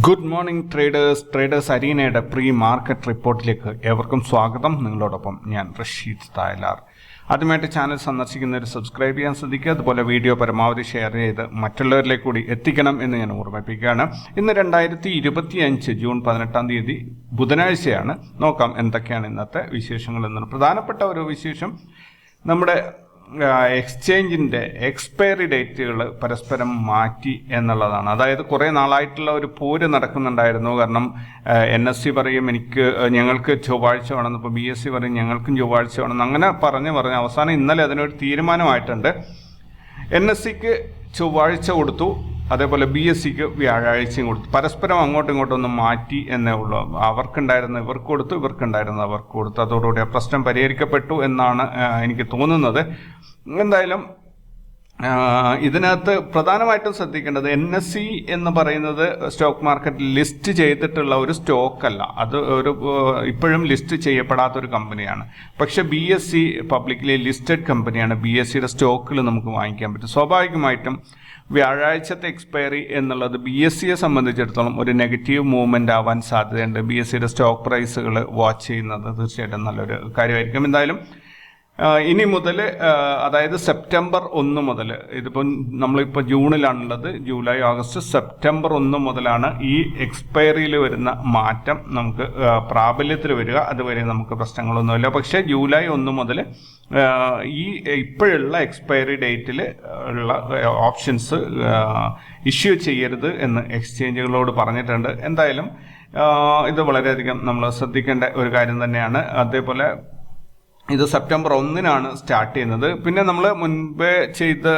Good morning traders traders അരീനയുടെ pre market റിപ്പോർട്ടിലേക്ക് ഏവർക്കും സ്വാഗതം. നിങ്ങളോടൊപ്പം ഞാൻ റഷീദ് തായലാർ. ആദ്യമായിട്ട് ചാനൽ സന്ദർശിക്കുന്നവർ സബ്സ്ക്രൈബ് ചെയ്യാൻ ശ്രദ്ധിക്കുക. അതുപോലെ വീഡിയോ പരമാവധി ഷെയർ ചെയ്ത് മറ്റുള്ളവരിലേക്ക് കൂടി എത്തിക്കണം എന്ന് ഞാൻ ഓർമ്മിപ്പിക്കുകയാണ്. ഇന്ന് രണ്ടായിരത്തി ഇരുപത്തി അഞ്ച് ജൂൺ പതിനെട്ടാം തീയതി ബുധനാഴ്ചയാണ്. നോക്കാം എന്തൊക്കെയാണ് ഇന്നത്തെ വിശേഷങ്ങൾ എന്നാണ് പ്രധാനപ്പെട്ട ഒരു വിശേഷം. നമ്മുടെ എക്സ്ചേഞ്ചിന്റെ എക്സ്പയറി ഡേറ്റുകൾ പരസ്പരം മാറ്റി എന്നുള്ളതാണ്. അതായത് കുറേ നാളായിട്ടുള്ള ഒരു പോര് നടക്കുന്നുണ്ടായിരുന്നു. കാരണം എൻ എസ് സി പറയും എനിക്ക് ഞങ്ങൾക്ക് ചൊവ്വാഴ്ച വേണമെന്ന് ഇപ്പോൾ ബി എസ് സി പറയും ഞങ്ങൾക്കും ചൊവ്വാഴ്ച വേണമെന്ന് അങ്ങനെ പറഞ്ഞ് പറഞ്ഞ് അവസാനം ഇന്നലെ അതിനൊരു തീരുമാനമായിട്ടുണ്ട്. എൻ എസ് സിക്ക് ചൊവ്വാഴ്ച കൊടുത്തു. അതേപോലെ ബി എസ് സിക്ക് വ്യാഴാഴ്ചയും കൊടുത്തു. പരസ്പരം അങ്ങോട്ടും ഇങ്ങോട്ടും ഒന്ന് മാറ്റി എന്നേ ഉള്ളൂ. അവർക്കുണ്ടായിരുന്ന ഇവർക്ക് കൊടുത്തു ഇവർക്കുണ്ടായിരുന്ന അവർക്ക് കൊടുത്തു. അതോടുകൂടി ആ പ്രശ്നം പരിഹരിക്കപ്പെട്ടു എന്നാണ് എനിക്ക് തോന്നുന്നത്. എന്തായാലും ഇതിനകത്ത് പ്രധാനമായിട്ടും ശ്രദ്ധിക്കേണ്ടത് എൻ എസ് സി എന്ന് പറയുന്നത് സ്റ്റോക്ക് മാർക്കറ്റിൽ ലിസ്റ്റ് ചെയ്തിട്ടുള്ള ഒരു സ്റ്റോക്ക് അല്ല അത് ഒരു ഇപ്പോഴും ലിസ്റ്റ് ചെയ്യപ്പെടാത്ത ഒരു കമ്പനിയാണ്. പക്ഷേ B S C publicly listed കമ്പനിയാണ് ബി എസ് സിയുടെ സ്റ്റോക്കിൽ നമുക്ക് വാങ്ങിക്കാൻ പറ്റും. സ്വാഭാവികമായിട്ടും വ്യാഴാഴ്ചത്തെ എക്സ്പയറി എന്നുള്ളത് ബി എസ് സിയെ സംബന്ധിച്ചിടത്തോളം ഒരു നെഗറ്റീവ് മൂവ്മെന്റ് ആവാൻ സാധ്യതയുണ്ട്. ബി എസ് സിയുടെ സ്റ്റോക്ക് പ്രൈസുകൾ വാച്ച് ചെയ്യുന്നത് തീർച്ചയായിട്ടും നല്ലൊരു കാര്യമായിരിക്കും. എന്തായാലും ഇനി മുതൽ അതായത് സെപ്റ്റംബർ ഒന്ന് മുതൽ ഇതിപ്പം നമ്മളിപ്പോൾ ജൂണിലാണുള്ളത് ജൂലൈ ഓഗസ്റ്റ് സെപ്റ്റംബർ ഒന്ന് മുതലാണ് ഈ എക്സ്പയറിയിൽ വരുന്ന മാറ്റം നമുക്ക് പ്രാബല്യത്തിൽ വരിക. അതുവരെ നമുക്ക് പ്രശ്നങ്ങളൊന്നുമില്ല. പക്ഷേ ജൂലൈ ഒന്ന് മുതൽ ഈ ഇപ്പോഴുള്ള എക്സ്പയറി ഡേറ്റിൽ ഉള്ള ഓപ്ഷൻസ് ഇഷ്യൂ ചെയ്യരുത് എന്ന് എക്സ്ചേഞ്ചുകളോട് പറഞ്ഞിട്ടുണ്ട്. എന്തായാലും ഇത് വളരെയധികം നമ്മൾ ശ്രദ്ധിക്കേണ്ട ഒരു കാര്യം തന്നെയാണ്. അതേപോലെ ഇത് സെപ്റ്റംബർ ഒന്നിനാണ് സ്റ്റാർട്ട് ചെയ്യുന്നത്. പിന്നെ നമ്മൾ മുൻപേ ചെയ്ത്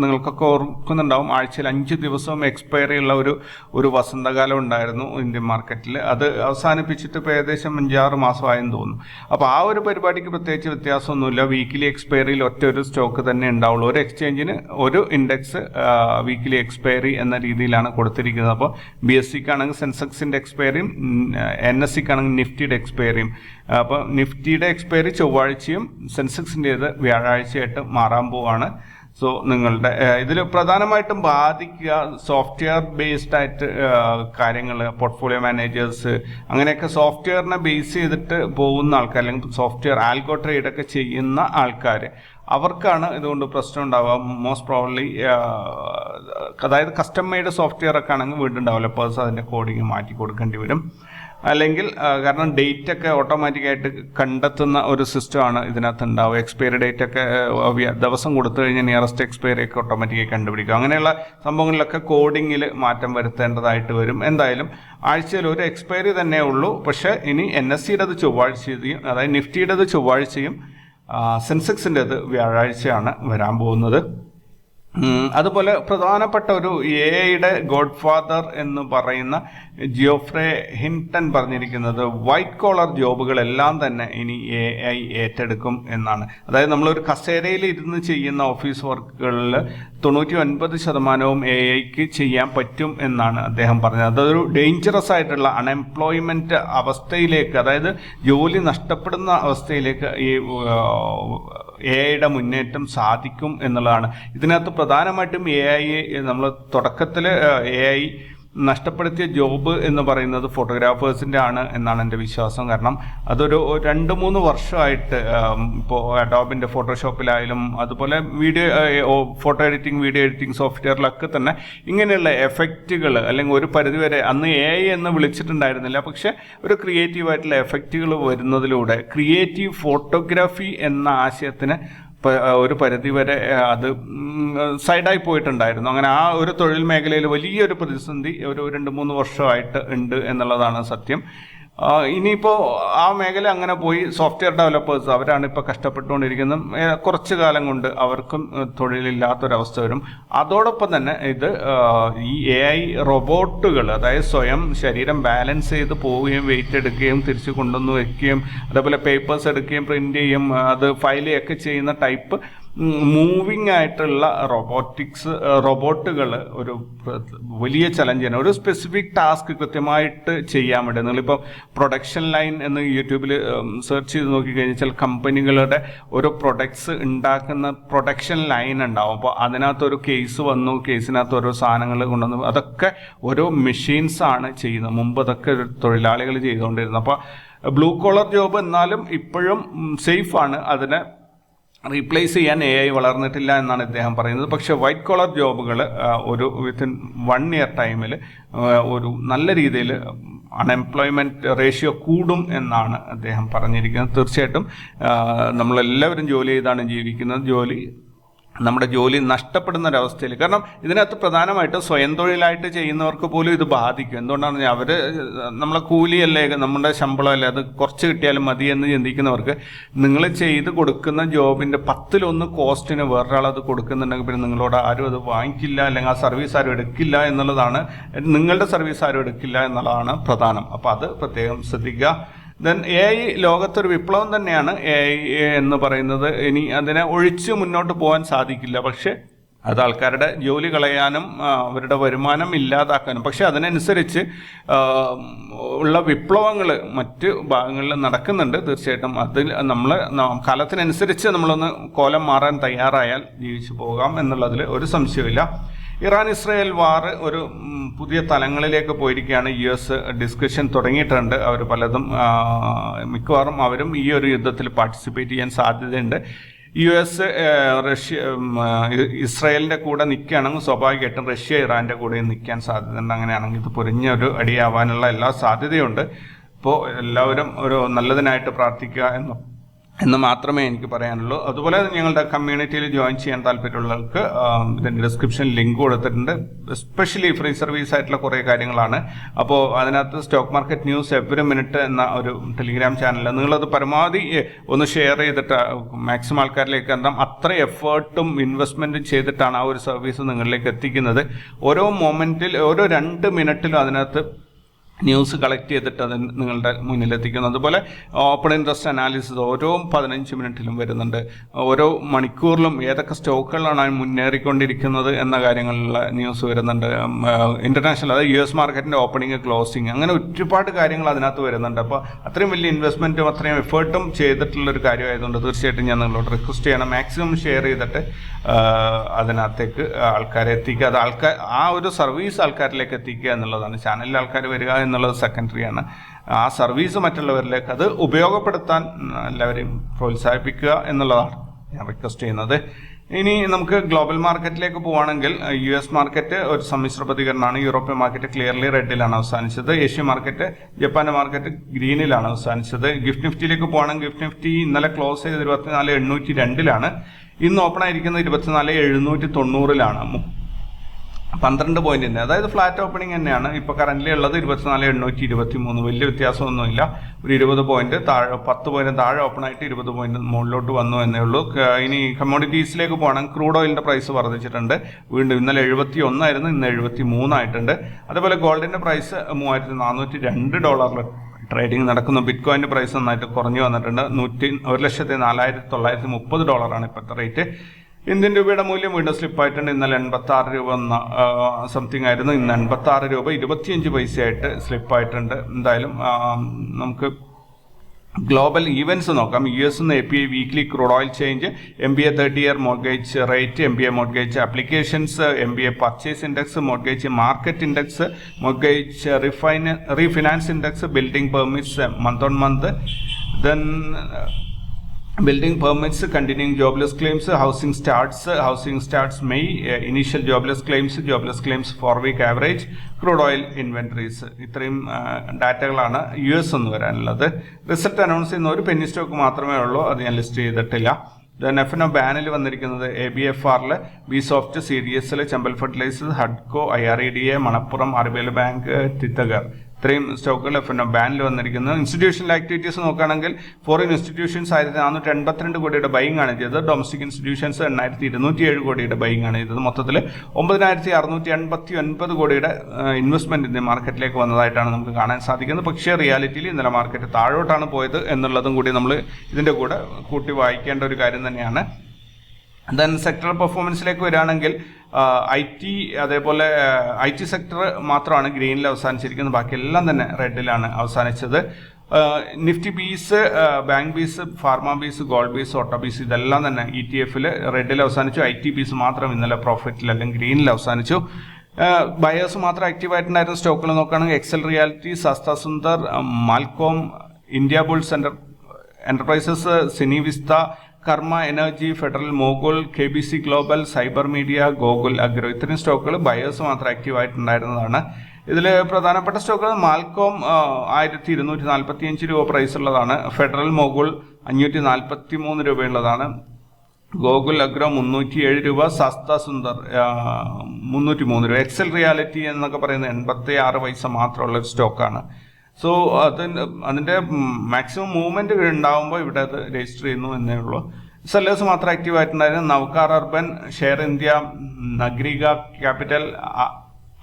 നിങ്ങൾക്കൊക്കെ ഓർക്കുന്നുണ്ടാവും ആഴ്ചയിൽ അഞ്ച് ദിവസവും എക്സ്പയറി ഉള്ള ഒരു ഒരു വസന്തകാലം ഉണ്ടായിരുന്നു ഇന്ത്യൻ മാർക്കറ്റിൽ അത് അവസാനിപ്പിച്ചിട്ട് ഇപ്പോൾ ഏകദേശം അഞ്ചാറ് മാസമായെന്ന് തോന്നുന്നു. അപ്പോൾ ആ ഒരു പരിപാടിക്ക് പ്രത്യേകിച്ച് വ്യത്യാസമൊന്നുമില്ല. വീക്കിലി എക്സ്പയറിയിൽ ഒറ്റ ഒരു സ്റ്റോക്ക് തന്നെ ഉണ്ടാവുള്ളൂ. ഒരു എക്സ്ചേഞ്ചിന് ഒരു ഇൻഡെക്സ് വീക്കിലി എക്സ്പയറി എന്ന രീതിയിലാണ് കൊടുത്തിരിക്കുന്നത്. അപ്പോൾ ബി എസ് സിക്കാണെങ്കിൽ സെൻസെക്സിന്റെ എക്സ്പയറിയും എൻ എസ് സിക്കാണെങ്കിൽ നിഫ്റ്റിയുടെ എക്സ്പയറിയും അപ്പോൾ നിഫ്റ്റിയുടെ എക്സ്പയറി ചൊവ്വാഴ്ചയും സെൻസെക്സിന്റേത് വ്യാഴാഴ്ചയായിട്ട് മാറാൻ പോവാണ്. സോ നിങ്ങളുടെ ഇതിൽ പ്രധാനമായിട്ടും ബാധിക്കുക സോഫ്റ്റ്വെയർ ബേസ്ഡ് ആയിട്ട് കാര്യങ്ങൾ പോർട്ട്ഫോളിയോ മാനേജേഴ്സ് അങ്ങനെയൊക്കെ സോഫ്റ്റ്വെയറിനെ ബേസ് ചെയ്തിട്ട് പോകുന്ന ആൾക്കാർ അല്ലെങ്കിൽ സോഫ്റ്റ്വെയർ ആൽഗോ ട്രേഡ് ഒക്കെ ചെയ്യുന്ന ആൾക്കാർ അവർക്കാണ് ഇതുകൊണ്ട് പ്രശ്നം ഉണ്ടാവുക. മോസ്റ്റ് പ്രോബ്ലി അതായത് കസ്റ്റം മെയ്ഡ് സോഫ്റ്റ്വെയർ ഒക്കെ ആണെങ്കിൽ വീണ്ടും ഡെവലപ്പേഴ്സ് അതിന്റെ കോഡിങ് മാറ്റി കൊടുക്കേണ്ടി വരും. അല്ലെങ്കിൽ കാരണം ഡേറ്റ് ഒക്കെ ഓട്ടോമാറ്റിക്കായിട്ട് കണ്ടെത്തുന്ന ഒരു സിസ്റ്റമാണ് ഇതിനകത്ത് ഉണ്ടാവുക എക്സ്പയറി ഡേറ്റ് ഒക്കെ ദിവസം കൊടുത്തു കഴിഞ്ഞാൽ നിയറസ്റ്റ് എക്സ്പയറി ഒക്കെ ഓട്ടോമാറ്റിക്കായി കണ്ടുപിടിക്കും. അങ്ങനെയുള്ള സംഭവങ്ങളിലൊക്കെ കോഡിങ്ങിൽ മാറ്റം വരുത്തേണ്ടതായിട്ട് വരും. എന്തായാലും ആഴ്ചയിൽ ഒരു എക്സ്പയറി തന്നെ ഉള്ളൂ. പക്ഷേ ഇനി എൻ എസ് സിയുടേത് ചൊവ്വാഴ്ചയും അതായത് നിഫ്റ്റിയുടേത് ചൊവ്വാഴ്ചയും സെൻസെക്സിന്റെത് വ്യാഴാഴ്ചയാണ് വരാൻ പോകുന്നത്. അതുപോലെ പ്രധാനപ്പെട്ട ഒരു എയുടെ ഗോഡ് ഫാദർ എന്ന് പറയുന്ന ജിയോഫ്രെ ഹിൻടൺ പറഞ്ഞിരിക്കുന്നത് വൈറ്റ് കോളർ ജോബുകളെല്ലാം തന്നെ ഇനി എ ഐ ഏറ്റെടുക്കും എന്നാണ്. അതായത് നമ്മളൊരു കസേരയിൽ ഇരുന്ന് ചെയ്യുന്ന ഓഫീസ് വർക്കുകളിൽ തൊണ്ണൂറ്റി ഒൻപത് ശതമാനവും എ ഐക്ക് ചെയ്യാൻ പറ്റും എന്നാണ് അദ്ദേഹം പറഞ്ഞത്. അതൊരു ഡേഞ്ചറസ് ആയിട്ടുള്ള അൺഎംപ്ലോയ്മെന്റ് അവസ്ഥയിലേക്ക് അതായത് ജോലി നഷ്ടപ്പെടുന്ന അവസ്ഥയിലേക്ക് ഈ എ ഐയുടെ മുന്നേറ്റം സാധിക്കും എന്നുള്ളതാണ്. ഇതിനകത്ത് പ്രധാനമായിട്ടും എ ഐ നമ്മൾ തുടക്കത്തിൽ എ ഐ നഷ്ടപ്പെടുത്തിയ ജോബ് എന്ന് പറയുന്നത് ഫോട്ടോഗ്രാഫേഴ്സിന്റെ ആണ് എന്നാണ് എന്റെ വിശ്വാസം. കാരണം അതൊരു രണ്ട് മൂന്ന് വർഷമായിട്ട് ഇപ്പോൾ അഡോബിന്റെ ഫോട്ടോഷോപ്പിലായാലും അതുപോലെ video photo editing video editing സോഫ്റ്റ്വെയറിലൊക്കെ തന്നെ ഇങ്ങനെയുള്ള എഫക്റ്റുകൾ അല്ലെങ്കിൽ ഒരു പരിധിവരെ അന്ന് എ ഐ എന്ന് വിളിച്ചിട്ടുണ്ടായിരുന്നില്ല. പക്ഷെ ഒരു ക്രിയേറ്റീവായിട്ടുള്ള എഫക്റ്റുകൾ വരുന്നതിലൂടെ ക്രിയേറ്റീവ് ഫോട്ടോഗ്രാഫി എന്ന ആശയത്തിന് ഒരു പരിധിവരെ വരെ അത് സൈഡായി പോയിട്ടുണ്ടായിരുന്നു. അങ്ങനെ ആ ഒരു തൊഴിൽ മേഖലയിൽ വലിയൊരു പ്രതിസന്ധി ഒരു രണ്ട് മൂന്ന് വർഷമായിട്ട് ഉണ്ട് എന്നുള്ളതാണ് സത്യം. ഇനിയിപ്പോൾ ആ മേഖല അങ്ങനെ പോയി. സോഫ്റ്റ്വെയർ ഡെവലപ്പേഴ്സ് അവരാണ് ഇപ്പോൾ കഷ്ടപ്പെട്ടുകൊണ്ടിരിക്കുന്നത്. കുറച്ച് കാലം കൊണ്ട് അവർക്കും തൊഴിലില്ലാത്തൊരവസ്ഥ വരും. അതോടൊപ്പം തന്നെ ഇത് ഈ എ ഐ റോബോട്ടുകൾ അതായത് സ്വയം ശരീരം ബാലൻസ് ചെയ്ത് പോവുകയും വെയിറ്റ് എടുക്കുകയും തിരിച്ച് കൊണ്ടുവന്ന് വയ്ക്കുകയും അതേപോലെ പേപ്പേഴ്സ് എടുക്കുകയും പ്രിന്റ് ചെയ്യും അത് ഫയൽ ചെയ്യുന്ന ടൈപ്പ് മൂവിങ് ആയിട്ടുള്ള റോബോട്ടിക്സ് റോബോട്ടുകൾ ഒരു വലിയ വലിയ ചലഞ്ചാണ് ഒരു സ്പെസിഫിക് ടാസ്ക് കൃത്യമായിട്ട് ചെയ്യാൻ വേണ്ടി. നിങ്ങളിപ്പോൾ പ്രൊഡക്ഷൻ ലൈൻ എന്ന് യൂട്യൂബിൽ സെർച്ച് ചെയ്ത് നോക്കിക്കഴിഞ്ഞാൽ കമ്പനികളുടെ ഓരോ പ്രൊഡക്ട്സ് ഉണ്ടാക്കുന്ന പ്രൊഡക്ഷൻ ലൈൻ ഉണ്ടാവും. അപ്പോൾ അതിനകത്തൊരു കേസ് വന്നു കേസിനകത്ത് ഓരോ സാധനങ്ങൾ കൊണ്ടുവന്നു. അതൊക്കെ ഓരോ മെഷീൻസ് ആണ് ചെയ്യുന്നത്. മുമ്പ് അതൊക്കെ ഒരു തൊഴിലാളികൾ ചെയ്തുകൊണ്ടിരുന്നത്. അപ്പോൾ ബ്ലൂ കോളർ ജോബ് എന്നാലും ഇപ്പോഴും സേഫാണ് അതിനെ റീപ്ലേസ് ചെയ്യാൻ എ ഐ വളർന്നിട്ടില്ല എന്നാണ് ഇദ്ദേഹം പറയുന്നത്. പക്ഷേ വൈറ്റ് കോളർ ജോബുകൾ ഒരു വിത്തിൻ വൺ ഇയർ ടൈമിൽ ഒരു നല്ല രീതിയിൽ അൺഎംപ്ലോയ്മെന്റ് റേഷ്യോ കൂടും എന്നാണ് അദ്ദേഹം പറഞ്ഞിരിക്കുന്നത്. തീർച്ചയായിട്ടും നമ്മളെല്ലാവരും ജോലി ചെയ്താണ് ജീവിക്കുന്നത്. ജോലി നമ്മുടെ ജോലി നഷ്ടപ്പെടുന്ന ഒരവസ്ഥയിൽ കാരണം ഇതിനകത്ത് പ്രധാനമായിട്ടും സ്വയം തൊഴിലായിട്ട് ചെയ്യുന്നവർക്ക് പോലും ഇത് ബാധിക്കും. എന്തുകൊണ്ടാണ് അവർ നമ്മളെ കൂലിയല്ലേ നമ്മുടെ ശമ്പളമല്ലേ അത് കുറച്ച് കിട്ടിയാലും മതി എന്ന് ചിന്തിക്കുന്നവർക്ക് നിങ്ങൾ ചെയ്ത് കൊടുക്കുന്ന ജോബിന്റെ പത്തിലൊന്ന് കോസ്റ്റിന് വേറൊരാൾ അത് കൊടുക്കുന്നുണ്ടെങ്കിൽ പിന്നെ നിങ്ങളോട് ആരും അത് വാങ്ങിക്കില്ല അല്ലെങ്കിൽ ആ സർവീസ് ആരും എടുക്കില്ല എന്നുള്ളതാണ് നിങ്ങളുടെ സർവീസ് ആരും എടുക്കില്ല എന്നുള്ളതാണ് പ്രധാനം. അപ്പോൾ അത് പ്രത്യേകം ശ്രദ്ധിക്കുക. ദെൻ എ ഐ ലോകത്തൊരു വിപ്ലവം തന്നെയാണ് എ ഐ എന്ന് പറയുന്നത്. ഇനി അതിനെ ഒഴിച്ച് മുന്നോട്ട് പോകാൻ സാധിക്കില്ല. പക്ഷേ അത് ആൾക്കാരുടെ ജോലി കളയാനും അവരുടെ വരുമാനം ഇല്ലാതാക്കാനും. പക്ഷെ അതിനനുസരിച്ച് ഉള്ള വിപ്ലവങ്ങൾ മറ്റ് ഭാഗങ്ങളിൽ നടക്കുന്നുണ്ട് തീർച്ചയായിട്ടും. അതിൽ നമ്മൾ കാലത്തിനനുസരിച്ച് നമ്മളൊന്ന് കോലം മാറാൻ തയ്യാറായാൽ ജീവിച്ചു പോകാം എന്നുള്ളതിൽ ഒരു സംശയമില്ല ഇറാൻ ഇസ്രായേൽ വാർ ഒരു പുതിയ തലങ്ങളിലേക്ക് പോയിരിക്കുകയാണ്. യു എസ് ഡിസ്കഷൻ തുടങ്ങിയിട്ടുണ്ട്. അവർ പലതും മിക്കവാറും അവരും ഈ ഒരു യുദ്ധത്തിൽ പാർട്ടിസിപ്പേറ്റ് ചെയ്യാൻ സാധ്യതയുണ്ട്. യു എസ് റഷ്യ ഇസ്രയേലിന്റെ കൂടെ നിൽക്കുകയാണെങ്കിൽ സ്വാഭാവികമായിട്ടും റഷ്യ ഇറാന്റെ കൂടെ നിൽക്കാൻ സാധ്യതയുണ്ട്. അങ്ങനെയാണെങ്കിൽ ഇത് പൊരിഞ്ഞ ഒരു അടിയാവാനുള്ള എല്ലാ സാധ്യതയുണ്ട്. അപ്പോൾ എല്ലാവരും ഒരു നല്ലതിനായിട്ട് പ്രാർത്ഥിക്കുക എന്ന് എന്ന് മാത്രമേ എനിക്ക് പറയാനുള്ളൂ. അതുപോലെ ഞങ്ങളുടെ കമ്മ്യൂണിറ്റിയിൽ ജോയിൻ ചെയ്യാൻ താല്പര്യമുള്ളവർക്ക് ഇതിന്റെ ഡിസ്ക്രിപ്ഷൻ ലിങ്ക് കൊടുത്തിട്ടുണ്ട്. എസ്പെഷ്യലി ഫ്രീ സർവീസ് ആയിട്ടുള്ള കുറേ കാര്യങ്ങളാണ്. അപ്പോൾ അതിനകത്ത് stock market news every minute എന്ന ഒരു ടെലിഗ്രാം ചാനൽ നിങ്ങളത് പരമാവധി ഒന്ന് ഷെയർ ചെയ്തിട്ട് മാക്സിമം ആൾക്കാരിലേക്ക് എന്താ അത്ര എഫേർട്ടും ഇൻവെസ്റ്റ്മെന്റും ചെയ്തിട്ടാണ് ആ ഒരു സർവീസ് നിങ്ങളിലേക്ക് എത്തിക്കുന്നത്. ഓരോ മൊമെന്റിൽ ഓരോ രണ്ട് മിനിറ്റിലും അതിനകത്ത് ന്യൂസ് കളക്ട് ചെയ്തിട്ട് അത് നിങ്ങളുടെ മുന്നിലെത്തിക്കുന്നു. അതുപോലെ ഓപ്പൺ ഇൻട്രസ്റ്റ് അനാലിസിസ് ഓരോ പതിനഞ്ച് മിനിറ്റിലും വരുന്നുണ്ട്. ഓരോ മണിക്കൂറിലും ഏതൊക്കെ സ്റ്റോക്കുകളാണ് മുന്നേറിക്കൊണ്ടിരിക്കുന്നത് എന്ന കാര്യങ്ങളിലുള്ള ന്യൂസ് വരുന്നുണ്ട്. ഇന്റർനാഷണൽ അതായത് യു എസ് മാർക്കറ്റിന്റെ ഓപ്പണിംഗ് ക്ലോസിംഗ് അങ്ങനെ ഒരുപാട് കാര്യങ്ങൾ അതിനകത്ത് വരുന്നുണ്ട്. അപ്പോൾ അത്രയും വലിയ ഇൻവെസ്റ്റ്മെന്റും അത്രയും എഫേർട്ടും ചെയ്തിട്ടുള്ള ഒരു കാര്യമായതുകൊണ്ട് തീർച്ചയായിട്ടും ഞാൻ നിങ്ങളോട് റിക്വസ്റ്റ് ചെയ്യണം. മാക്സിമം ഷെയർ ചെയ്തിട്ട് അതിനകത്തേക്ക് ആൾക്കാരെ എത്തിക്കുക. അത് ആൾക്കാർ ആ ഒരു സർവീസ് ആൾക്കാരിലേക്ക് എത്തിക്കുക എന്നുള്ളതാണ്. ചാനലിൽ ആൾക്കാർ വരിക എന്നുള്ളത് സെക്കൻഡറിയാണ് ആ സർവീസ് മറ്റുള്ളവരിലേക്ക് അത് ഉപയോഗപ്പെടുത്താൻ എല്ലാവരെയും പ്രോത്സാഹിപ്പിക്കുക എന്നുള്ളതാണ് ഞാൻ റിക്വസ്റ്റ് ചെയ്യുന്നത്. ഇനി നമുക്ക് ഗ്ലോബൽ മാർക്കറ്റിലേക്ക് പോവുകയാണെങ്കിൽ യു എസ് മാർക്കറ്റ് ഒരു സമ്മിശ്ര പ്രതികരണമാണ്. യൂറോപ്യൻ മാർക്കറ്റ് ക്ലിയർലി റെഡിലാണ് അവസാനിച്ചത്. ഏഷ്യൻ മാർക്കറ്റ് ജപ്പാന്റെ മാർക്കറ്റ് ഗ്രീനിലാണ് അവസാനിച്ചത്. ഗിഫ്റ്റ് നിഫ്റ്റിയിലേക്ക് പോവുകയാണെങ്കിൽ ഗിഫ്റ്റ് നിഫ്റ്റി ഇന്നലെ ക്ലോസ് ചെയ്ത് ഇരുപത്തിനാല് എണ്ണൂറ്റി രണ്ടിലാണ്. ഇന്ന് ഓപ്പൺ ആയിരിക്കുന്നത് ഇരുപത്തിനാല് എഴുന്നൂറ്റി തൊണ്ണൂറിലാണ്. മു- പോയിന്റ് തന്നെ. അതായത് ഫ്ലാറ്റ് ഓപ്പണിംഗ് തന്നെയാണ്. ഇപ്പൊ കറന്റ് ഉള്ളത് ഇരുപത്തിനാല് എണ്ണൂറ്റി ഇരുപത്തി മൂന്ന് വലിയ വ്യത്യാസമൊന്നുമില്ല. ഒരു ഇരുപത് പോയിന്റ് താഴെ പത്ത് പോയിന്റ് താഴെ ഓപ്പൺ ആയിട്ട് ഇരുപത് പോയിന്റ് മുകളിലോട്ട് വന്നു എന്നേ ഉള്ളൂ. ഇനി കമ്മോഡിറ്റീസിലേക്ക് പോകണം. ക്രൂഡ് ഓയിലിന്റെ പ്രൈസ് വർദ്ധിച്ചിട്ടുണ്ട്. വീണ്ടും ഇന്നലെ എഴുപത്തി ഒന്നായിരുന്നു ഇന്ന് എഴുപത്തി മൂന്നായിട്ടുണ്ട് അതേപോലെ ഗോൾഡിന്റെ പ്രൈസ് മൂവായിരത്തി നാനൂറ്റി രണ്ട് ഡോളറിൽ ട്രേഡിംഗ് നടക്കുന്നു. ബിറ്റ് കോയിന്റെ പ്രൈസ് നന്നായിട്ട് കുറഞ്ഞു വന്നിട്ടുണ്ട്. നൂറ്റി ഒരു ലക്ഷത്തി നാലായിരത്തി തൊള്ളായിരത്തി മുപ്പത് ഡോളറാണ് ഇപ്പോഴത്തെ റേറ്റ് ഇന്ത്യൻ രൂപയുടെ മൂല്യം വീണ്ടും സ്ലിപ്പായിട്ടുണ്ട്. ഇന്നലെ എൺപത്തി ആറ് രൂപ എന്ന സംതിങ് ആയിരുന്നു. ഇന്ന് എൺപത്തി ആറ് രൂപ ഇരുപത്തിയഞ്ച് പൈസയായിട്ട് സ്ലിപ്പായിട്ടുണ്ട്. എന്തായാലും നമുക്ക് ഗ്ലോബൽ ഈവൻസ് നോക്കാം. U S A P I weekly crude oil change M B A thirty year mortgage rate M B A mortgage applications M B A purchase index mortgage market index mortgage refinance refinance index building permits month on month then building permits continuing jobless claims housing starts housing starts May uh, jobless claims jobless claims four week average crude oil inventories ഇത്രയും ഡാറ്റകളാണ് U S എന്ന് വരാനുള്ളത്. Result announce ചെയ്യുന്ന ഒരു Penny stock മാത്രമേ ഉള്ളൂ. അത് ഞാൻ ലിസ്റ്റ് ചെയ്തിട്ടില്ല. ദൻ എഫ് എൻ ഒ ബാനിൽ വന്നിരിക്കുന്നത് എ ബി എഫ് ആറിൽ ബി സോഫ്റ്റ് സി ഡി എസിൽ Chambal fertilisers ഹഡ്കോ I R E D A Manappuram R B L bank Titagarh ഇത്രയും സ്റ്റോക്കുകൾ ഒ ബാനിൽ വന്നിരിക്കുന്നത് ഇൻസ്റ്റിറ്റ്യൂഷണൽ ആക്ടിവിറ്റീസ് നോക്കുകയാണെങ്കിൽ ഫോറിൻ ഇൻസ്റ്റിറ്റ്യൂഷൻസ് ആയിരത്തി നാനൂറ്റി എൺപത്തിരണ്ട് കോടിയുടെ ബൈങ് ആണ് ചെയ്തത്. ഡൊമസ്റ്റിക് ഇൻസ്റ്റിറ്റ്യൂഷൻസ് എണ്ണായിരത്തി ഇരുന്നൂറ്റി ഏഴ് കോടിയുടെ ബൈങ് ആണ് ചെയ്തത്. മൊത്തത്തിൽ ഒമ്പതിനായിരത്തി അറുന്നൂറ്റി എൺപത്തി ഒൻപത് കോടിയുടെ ഇൻവെസ്റ്റ്മെന്റ് ഇന്ത്യ മാർക്കറ്റിലേക്ക് വന്നതായിട്ടാണ് നമുക്ക് കാണാൻ സാധിക്കുന്നത്. പക്ഷേ റിയാലിറ്റിയിൽ ഇന്നലെ മാർക്കറ്റ് താഴോട്ടാണ് പോയത് എന്നുള്ളതും കൂടി നമ്മൾ ഇതിന്റെ കൂടെ കൂട്ടി വായിക്കേണ്ട ഒരു കാര്യം തന്നെയാണ്. ദെൻ സെക്ടർ പെർഫോമൻസിലേക്ക് വരികയാണെങ്കിൽ ഐ ടി അതേപോലെ ഐ ടി സെക്ടർ മാത്രമാണ് ഗ്രീനിൽ അവസാനിച്ചിരിക്കുന്നത്. ബാക്കി എല്ലാം തന്നെ റെഡിലാണ് അവസാനിച്ചത്. Nifty bees bank bees pharma bees gold bees auto bees ഇതെല്ലാം തന്നെ ഇ ടി എഫിൽ റെഡിൽ അവസാനിച്ചു. ഐ ടി ബീസ് മാത്രം ഇന്നലെ പ്രോഫിറ്റിൽ അല്ലെങ്കിൽ ഗ്രീനിൽ അവസാനിച്ചു. ബയേഴ്സ് മാത്രം ആക്റ്റീവ് ആയിട്ടുണ്ടായിരുന്ന സ്റ്റോക്കുകൾ നോക്കുകയാണെങ്കിൽ Excel realty Sasta Sundar Malcolm India bulls enterprises Cinevista Karma energy Federal Mogul K B C global Cyber media Gokul agro ഇത്രയും സ്റ്റോക്കുകൾ ബയേഴ്സ് മാത്രം ആക്റ്റീവ് ആയിട്ടുണ്ടായിരുന്നതാണ് ഇതിൽ പ്രധാനപ്പെട്ട സ്റ്റോക്കുകൾ മാൽക്കോം ആയിരത്തി ഇരുന്നൂറ്റി നാൽപ്പത്തി അഞ്ച് രൂപ പ്രൈസ് ഉള്ളതാണ് ഫെഡറൽ മോഗുൾ അഞ്ഞൂറ്റി നാൽപ്പത്തി മൂന്ന് രൂപയുള്ളതാണ്. ഗോകുൽ അഗ്രോ മുന്നൂറ്റി ഏഴ് രൂപ. സസ്ത സുന്ദർ മുന്നൂറ്റി മൂന്ന് രൂപ. എക്സൽ റിയാലിറ്റി എന്നൊക്കെ പറയുന്ന എൺപത്തി ആറ് പൈസ മാത്രമുള്ള ഒരു സ്റ്റോക്കാണ്. സോ അതിന് അതിന്റെ മാക്സിമം മൂവ്മെന്റ് ഉണ്ടാകുമ്പോൾ ഇവിടെ അത് രജിസ്റ്റർ ചെയ്യുന്നു എന്നേ ഉള്ളൂ. സെല്ലേഴ്സ് മാത്രം ആക്റ്റീവ് ആയിട്ടുണ്ടായിരുന്നു Navkar urban share India Nagrika capital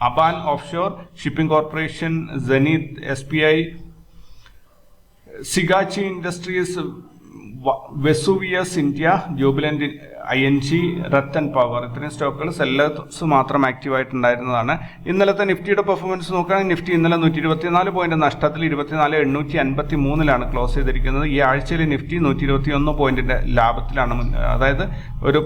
Aban offshore shipping corporation ജനീത് S P I Sigachi industries Vesuvius India Jubilant I N G Rattan power ഇത്രയും സ്റ്റോക്കുകൾ സെല്ലേഴ്സ് മാത്രം ആക്റ്റീവ് ആയിട്ടുണ്ടായിരുന്നതാണ് ഇന്നലത്തെ നിഫ്റ്റിയുടെ പെർഫോമൻസ് നോക്കുകയാണെങ്കിൽ നിഫ്റ്റി ഇന്നലെ നൂറ്റി ഇരുപത്തിനാല് പോയിന്റ് നഷ്ടത്തിൽ ഇരുപത്തിനാല് എണ്ണൂറ്റി അൻപത്തി മൂന്നിലാണ് ക്ലോസ് ചെയ്തിരിക്കുന്നത്. ഈ ആഴ്ചയിൽ നിഫ്റ്റി നൂറ്റി ഇരുപത്തി ഒന്ന് പോയിന്റിന്റെ ലാഭത്തിലാണ് അതായത് ഒരു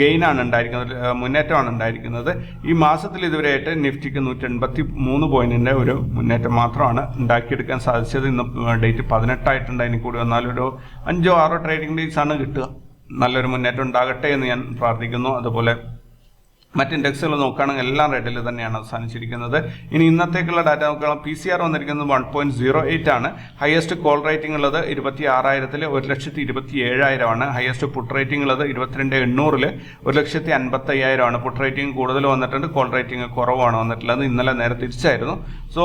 ഗെയിനാണ് ഉണ്ടായിരിക്കുന്നത് മുന്നേറ്റമാണ് ഉണ്ടായിരിക്കുന്നത്. ഈ മാസത്തിൽ ഇതുവരെയായിട്ട് നിഫ്റ്റിക്ക് നൂറ്റി എൺപത്തി മൂന്ന് പോയിന്റിന്റെ ഒരു മുന്നേറ്റം മാത്രമാണ് ഉണ്ടാക്കിയെടുക്കാൻ സാധിച്ചത്. ഇന്ന് ഡേറ്റ് പതിനെട്ടായിട്ടുണ്ട്. അതിന് കൂടി വന്നാൽ ഒരു അഞ്ചോ ആറോ ട്രേഡിംഗ് ഡേയ്സ് ആണ് കിട്ടുക. നല്ലൊരു മുന്നേറ്റം ഉണ്ടാകട്ടെ എന്ന് ഞാൻ പ്രാർത്ഥിക്കുന്നു. അതുപോലെ മറ്റ് ഇൻഡെക്സുകൾ നോക്കുകയാണെങ്കിൽ എല്ലാം റെഡിൽ തന്നെയാണ് അവസാനിച്ചിരിക്കുന്നത്. ഇനി ഇന്നത്തേക്കുള്ള ഡാറ്റ നോക്കുകയാണെങ്കിൽ പി സി ആർ വന്നിരിക്കുന്നത് വൺ പോയിന്റ് സീറോ എയ്റ്റ് ആണ്. ഹയസ്റ്റ് കോൾ റേറ്റിംഗ് ഉള്ളത് ഇരുപത്തി ആറായിരത്തിൽ ഒരു ലക്ഷത്തി ഇരുപത്തി ഏഴായിരമാണ് ഹയസ്റ്റ് പുട്ട് റേറ്റിംഗ് ഉള്ളത് ഇരുപത്തിരണ്ട് എണ്ണൂറിൽ ഒരു ലക്ഷത്തി അൻപത്തി അയ്യായിരമാണ് പുട്ട് റേറ്റിംഗ് കൂടുതൽ വന്നിട്ടുണ്ട്. കോൾ റേറ്റിംഗ് കുറവാണ് വന്നിട്ടുള്ളത്. ഇന്നലെ നേരെ തിരിച്ചായിരുന്നു. സോ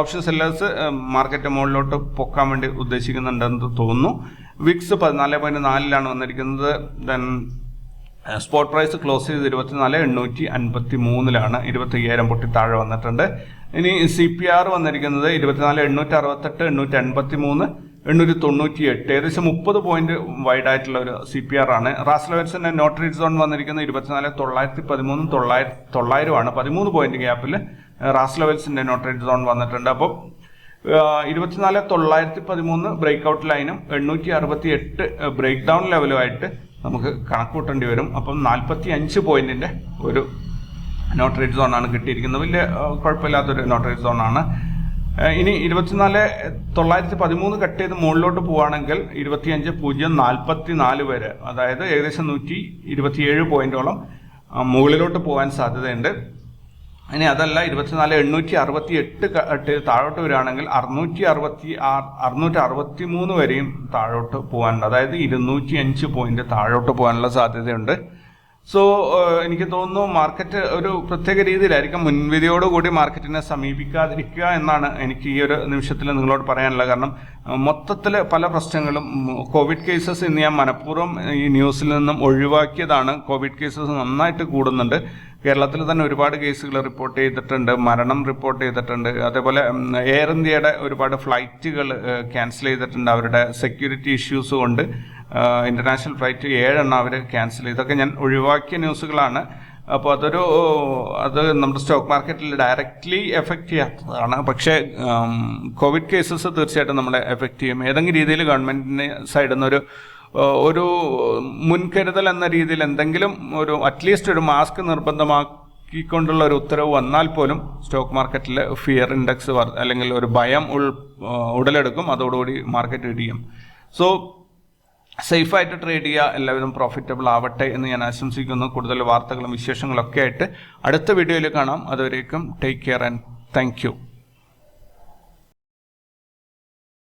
ഓപ്ഷൻ സെല്ലേഴ്സ് മാർക്കറ്റ് മുകളിലോട്ട് പൊക്കാൻ വേണ്ടി ഉദ്ദേശിക്കുന്നുണ്ടെന്ന് തോന്നുന്നു. വിക്സ് പതിനാല് പോയിന്റ് നാലിലാണ് വന്നിരിക്കുന്നത്. ദെൻ സ്പോട്ട് പ്രൈസ് ക്ലോസ് ചെയ്ത് ഇരുപത്തിനാല് എണ്ണൂറ്റി അൻപത്തി മൂന്നിലാണ് ഇരുപത്തി അയ്യായിരം പൊട്ടി താഴെ വന്നിട്ടുണ്ട്. ഇനി സി പി ആർ വന്നിരിക്കുന്നത് ഇരുപത്തിനാല് എണ്ണൂറ്റി അറുപത്തെട്ട് എണ്ണൂറ്റി അൻപത്തി മൂന്ന് എണ്ണൂറ്റി തൊണ്ണൂറ്റി എട്ട് ഏകദേശം മുപ്പത് പോയിന്റ് വൈഡ് ആയിട്ടുള്ള ഒരു സി പി ആർ ആണ്. റാസ്ലവേഴ്സിന്റെ നോട്ട് റേറ്റ് സോൺ വന്നിരിക്കുന്നത് ഇരുപത്തിനാല് തൊള്ളായിരത്തി പതിമൂന്നും തൊള്ളായിരത്തി തൊള്ളായിരമാണ് പതിമൂന്ന് പോയിന്റ് ഗ്യാപ്പിൽ റാസ്ലവേഴ്സിന്റെ ലെവൽസിന്റെ നോട്ട് സോൺ വന്നിട്ടുണ്ട്. അപ്പോൾ ഇരുപത്തിനാല് തൊള്ളായിരത്തി പതിമൂന്ന് ബ്രേക്ക് ഔട്ട് ലൈനും എണ്ണൂറ്റി അറുപത്തി എട്ട് ബ്രേക്ക് ഡൗൺ ലെവലുമായിട്ട് നമുക്ക് കണക്കൂട്ടേണ്ടി വരും. അപ്പം നാൽപ്പത്തി അഞ്ച് പോയിന്റിന്റെ ഒരു നോട്ട് റേറ്റ് സോണാണ് കിട്ടിയിരിക്കുന്നത്. വലിയ കുഴപ്പമില്ലാത്തൊരു നോട്ട് റേറ്റ് സോണാണ് ഇനി ഇരുപത്തിനാല് തൊള്ളായിരത്തി പതിമൂന്ന് കട്ട് ചെയ്ത് മുകളിലോട്ട് പോവുകയാണെങ്കിൽ ഇരുപത്തിയഞ്ച് പൂജ്യം നാൽപ്പത്തി നാല് വരെ അതായത് ഏകദേശം നൂറ്റി ഇരുപത്തിയേഴ് പോയിന്റോളം മുകളിലോട്ട് പോകാൻ സാധ്യതയുണ്ട്. ഇനി അതല്ല ഇരുപത്തിനാല് എണ്ണൂറ്റി അറുപത്തി എട്ട് താഴോട്ട് വരികയാണെങ്കിൽ അറുന്നൂറ്റി അറുപത്തി അറുന്നൂറ്റി അറുപത്തി മൂന്ന് വരെയും താഴോട്ട് പോകാനുണ്ട്. അതായത് ഇരുന്നൂറ്റി അഞ്ച് പോയിന്റ് താഴോട്ട് പോകാനുള്ള സാധ്യതയുണ്ട്. സോ എനിക്ക് തോന്നുന്നു മാർക്കറ്റ് ഒരു പ്രത്യേക രീതിയിലായിരിക്കും മുൻവിധിയോടുകൂടി മാർക്കറ്റിനെ സമീപിക്കാതിരിക്കുക എന്നാണ് എനിക്ക് ഈ ഒരു നിമിഷത്തിൽ നിങ്ങളോട് പറയാനുള്ളത്. കാരണം മൊത്തത്തിൽ പല പ്രശ്നങ്ങളും കോവിഡ് കേസസ് ഇന്ന് ഞാൻ മനഃപൂർവം ഈ ന്യൂസിൽ നിന്നും ഒഴിവാക്കിയതാണ്. കോവിഡ് കേസസ് നന്നായിട്ട് കൂടുന്നുണ്ട്. കേരളത്തിൽ തന്നെ ഒരുപാട് കേസുകൾ റിപ്പോർട്ട് ചെയ്തിട്ടുണ്ട്. മരണം റിപ്പോർട്ട് ചെയ്തിട്ടുണ്ട്. അതേപോലെ എയർ ഇന്ത്യയുടെ ഒരുപാട് ഫ്ലൈറ്റുകൾ ക്യാൻസൽ ചെയ്തിട്ടുണ്ട്. അവരുടെ സെക്യൂരിറ്റി ഇഷ്യൂസ് കൊണ്ട്. ഇന്റർനാഷണൽ ഫ്ലൈറ്റ് ഏഴെണ്ണം അവർ ക്യാൻസൽ ഇതൊക്കെ ഞാൻ ഒഴിവാക്കിയ ന്യൂസുകളാണ്. അപ്പോൾ അതൊരു അത് നമ്മുടെ സ്റ്റോക്ക് മാർക്കറ്റിൽ ഡയറക്റ്റ്ലി എഫക്റ്റ് ചെയ്യാത്തതാണ്. പക്ഷേ കോവിഡ് കേസസ് തീർച്ചയായിട്ടും നമ്മളെ എഫക്റ്റ് ചെയ്യും. ഏതെങ്കിലും രീതിയിൽ ഗവൺമെന്റിന് സൈഡിൽ നിന്നൊരു ഒരു മുൻകരുതൽ എന്ന രീതിയിൽ എന്തെങ്കിലും ഒരു അറ്റ്ലീസ്റ്റ് ഒരു മാസ്ക് നിർബന്ധമാക്കിക്കൊണ്ടുള്ള ഒരു ഉത്തരവ് വന്നാൽ പോലും സ്റ്റോക്ക് മാർക്കറ്റിൽ ഫിയർ ഇൻഡെക്സ് അല്ലെങ്കിൽ ഒരു ഭയം ഉൾ ഉടലെടുക്കും. അതോടുകൂടി മാർക്കറ്റ് ഇടിയും. സോ സേഫായിട്ട് ട്രേഡ് ചെയ്യുക എല്ലാവരും പ്രോഫിറ്റബിൾ ആവട്ടെ എന്ന് ഞാൻ ആശംസിക്കുന്നു. കൂടുതൽ വാർത്തകളും വിശേഷങ്ങളൊക്കെ ആയിട്ട് അടുത്ത വീഡിയോയിൽ കാണാം. അതുവരേക്കും ടേക്ക് കെയർ ആൻഡ് താങ്ക്